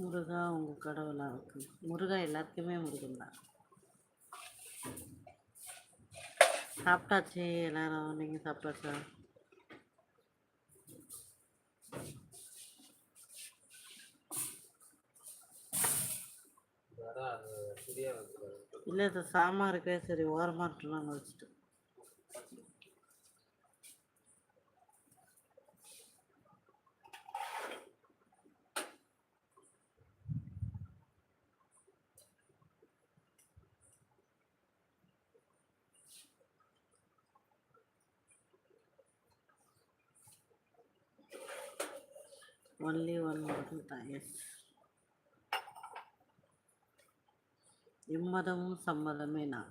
முருகா உங்கள் கடவுளா? இருக்கு முருகா எல்லாருக்குமே முருகன் தான். சாப்பிட்டாச்சு எல்லாரும். நீங்கள் சாப்பிட்டாச்சா. இல்லை சாமான் இருக்கே சரி ஓரமாக நாங்கள் வச்சுட்டு ஒன்லி ஒன் மட்டும் tires இம்மதமும் சம்மதமே நான்.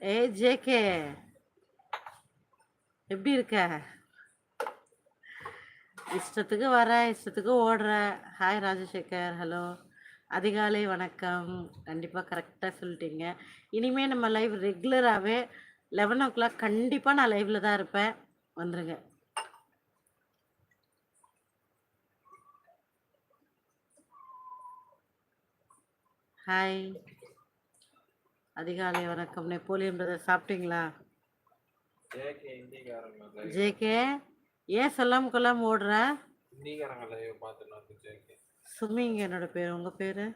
ஏய் ஜேகே. எப்படி இருக்க? இஷ்டத்துக்கு வர இஷ்டத்துக்கு ஓடுற. ஹாய் ராஜசேகர். ஹலோ அதிகாலை வணக்கம். கண்டிப்பாக கரெக்டாக சொல்லிட்டீங்க. இனிமேல் நம்ம லைவ் ரெகுலராகவே லெவன் ஓ கிளாக் கண்டிப்பாக நான் லைவில் தான் இருப்பேன். வந்துருங்க ஹாய் அதிகாலை வணக்கம். நெப்போலியன் பிரதர் சாப்பிட்டீங்களா? ஜேகே ஏன் சொல்லாம கொள்ளாம ஓடுற. சுமிங்க என்னோட பேர். உங்க பேரு?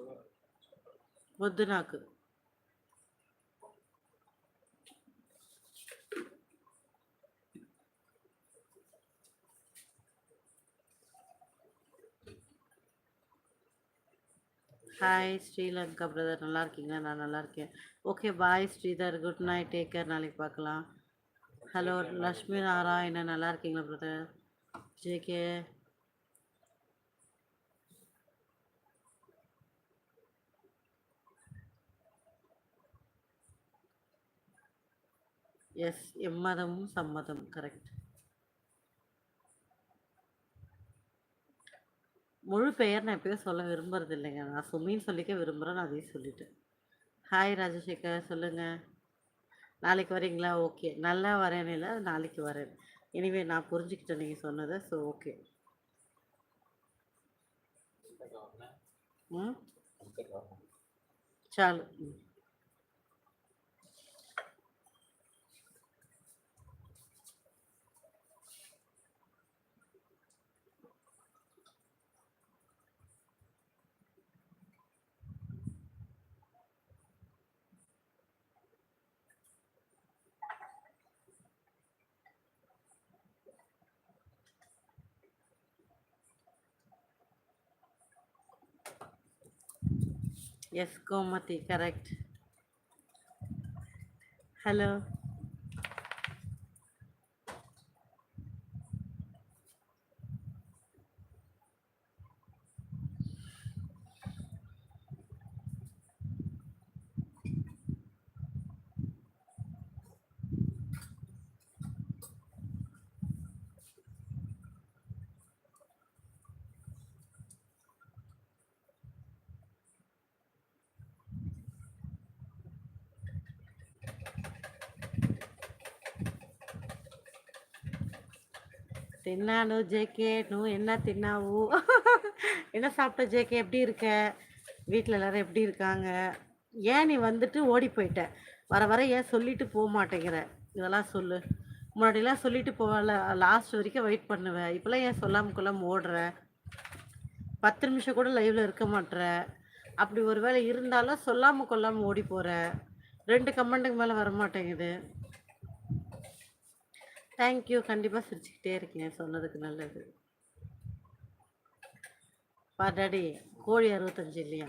So, ஒத்துனாக்கு ஹாய் ஸ்ரீலங்கா பிரதர் நல்லா இருக்கீங்களா நான் நல்லா இருக்கேன் okay bye Sridhar. Good night take care நாளைக்கு பார்க்கலாம். ஹலோ லக்ஷ்மி நாராயணன். நல்லா இருக்கீங்களா பிரதர் ஜேகே எஸ் எம்மதமும் சம்மதம் கரெக்ட் முழு பெயர் நான் எப்பயும் சொல்ல விரும்புறது இல்லைங்க. நான் சுமின்னு சொல்லிக்க விரும்புகிறேன் நான் அதையும் சொல்லிட்டேன். ஹாய் ராஜசேகர் சொல்லுங்கள் நாளைக்கு வரீங்களா? ஓகே நல்லா வரேன்னு இல்லை நாளைக்கு வரேன். எனிவே நான் புரிஞ்சுக்கிட்டேன் நீங்கள் சொன்னதை ஸோ ஓகே ம்? புத்தகம். చాలు Yes, Gomati, correct. Hello. తిన్నాను జేకే నువ్వు என்ன తిన్నావు என்ன சாப்பிட்ட ஜேகே எப்படி இருக்க வீட்டில் எல்லாரும் எப்படி இருக்காங்க ஏன் நீ வந்துட்டு ஓடி போயிட்ட வர வர ஏன் சொல்லிட்டு போக மாட்டேங்கிற இதெல்லாம் சொல்லு முன்னாடிலாம் சொல்லிட்டு போவல லாஸ்ட் வரைக்கும் வெயிட் பண்ணுவேன் இப்போலாம் ஏன் சொல்லாம கொள்ளாம ஓடுற பத்து நிமிஷம் கூட லைவ்ல இருக்க மாட்ற அப்படி ஒரு வேளை இருந்தாலும் சொல்லாம கொள்ளாம ஓடி போற ரெண்டு கமெண்ட்டுக்கு மேலே வர மாட்டேங்குது தேங்க்யூ கண்டிப்பாக சிரிச்சுக்கிட்டே இருக்கீங்க. சொன்னதுக்கு நல்லது. பாடாடி கோழி அறுபத்தஞ்சு இல்லையா?